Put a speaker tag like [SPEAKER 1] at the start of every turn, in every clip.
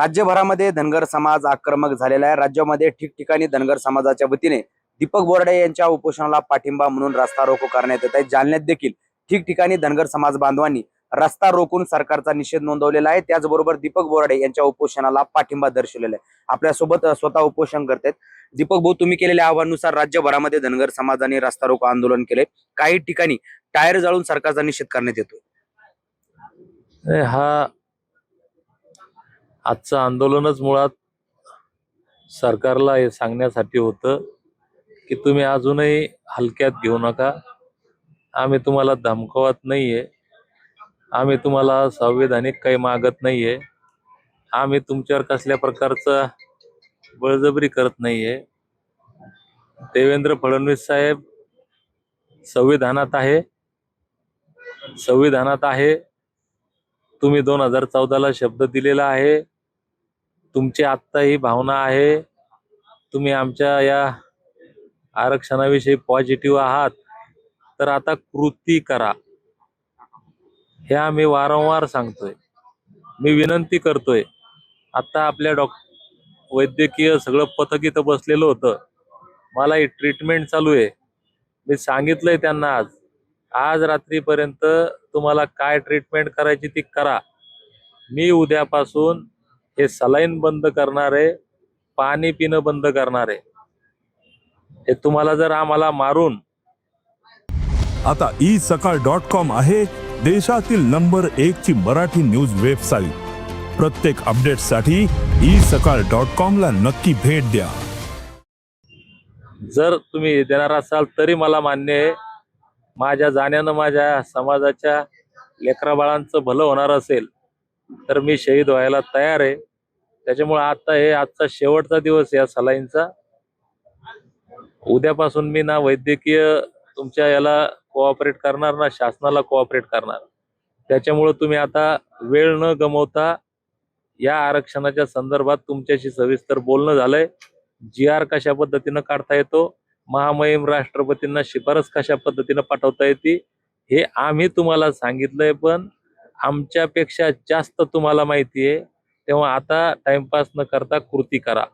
[SPEAKER 1] राज्यभरामध्ये धनगर समाज आक्रमक झालेला आहे. राज्यामध्ये ठिकठिकाणी धनगर समाजाच्या वतीने दीपक बोराडे यांच्या उपोषणाला पाठिंबा म्हणून रस्ता रोको करण्यात येत आहे. जालन्यात देखील ठिकठिकाणी धनगर समाज बांधवांनी रस्ता रोखून सरकारचा निषेध नोंदवलेला आहे. त्याचबरोबर दीपक बोराडे यांच्या उपोषणाला पाठिंबा दर्शवलेला आहे. आपल्यासोबत स्वतः उपोषण करतात दीपक भाऊ तुम्ही केलेल्या आव्हानानुसार राज्यभरामध्ये धनगर समाजाने रस्ता रोको आंदोलन केले काही ठिकाणी टायर जाळून सरकारचा निषेध करण्यात येतोय.
[SPEAKER 2] हा आजचं आंदोलनच मुळात सरकारला हे सांगण्यासाठी होतं की तुम्ही अजूनही हलक्यात घेऊ नका. आम्ही तुम्हाला धमकवत नाहीये. आम्ही तुम्हाला संविधानिक काही मागत नाहीये. आम्ही तुमच्यावर कसल्या प्रकारचं बळजबरी करत नाहीये. देवेंद्र फडणवीस साहेब संविधानात आहे. संविधानात आहे. तुम्ही दोन हजार चौदाला शब्द दिलेला आहे. तुमची आत्ता ही भावना आहे. तुम्ही आमच्या या आरक्षणाविषयी पॉझिटिव्ह आहात. तर आता कृती करा. हे आम्ही वारंवार सांगतोय. मी विनंती करतोय. आता आपल्या डॉक वैद्यकीय सगळं पथक इथं बसलेलं होतं. मला ही ट्रीटमेंट चालू आहे. मी सांगितलंय त्यांना आज. आज रात्रीपर्यंत तुम्हाला काय ट्रीटमेंट करायची ती करा. मी उद्यापासून हे सलाईन बंद करणार आहे पाणी पिणं बंद करणार आहे हे तुम्हाला जर आम्हाला मारून
[SPEAKER 3] आता ई सकाळ डॉट कॉम आहे देशातील नंबर एक ची मराठी न्यूज वेबसाईट. प्रत्येक अपडेटसाठी ई सकाळ डॉट कॉम ला नक्की भेट द्या.
[SPEAKER 2] जर तुम्ही देणार असाल तरी मला मान्य आहे माझ्या जाण्यानं माझ्या समाजाच्या लेकराबाळांचं भलं होणार असेल तर मी शहीद व्हायला तयार आहे. त्याच्यामुळे आता हे आजचा शेवटचा दिवस या सलाईनचा उद्यापासून मी ना वैद्यकीय तुमच्या याला कोऑपरेट करणार ना शासनाला कोऑपरेट करणार. त्याच्यामुळे तुम्ही आता वेळ न गमवता या आरक्षणाच्या संदर्भात तुमच्याशी सविस्तर बोलणं झालंय. जी आर कशा पद्धतीनं काढता येतो महामहिम राष्ट्रपतींना शिफारस कशा पद्धतीनं पाठवता येते हे आम्ही तुम्हाला सांगितलंय पण आमच्यापेक्षा जास्त तुम्हाला माहिती आहे. तेव्हा आता टाइमपास न करता कृती करा.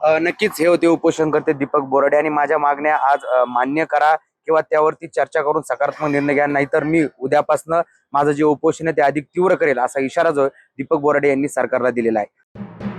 [SPEAKER 1] अ, नक्कीच हे होते उपोषण करते दीपक बोराडे आणि माझ्या मागण्या आज अ, मान्य करा किंवा त्यावरती चर्चा करून सकारात्मक निर्णय घ्या नाहीतर मी उद्यापासून माझं जे उपोषण आहे ते अधिक तीव्र करेल असा इशारा जो आहे दीपक बोराडे यांनी सरकारला दिलेला आहे.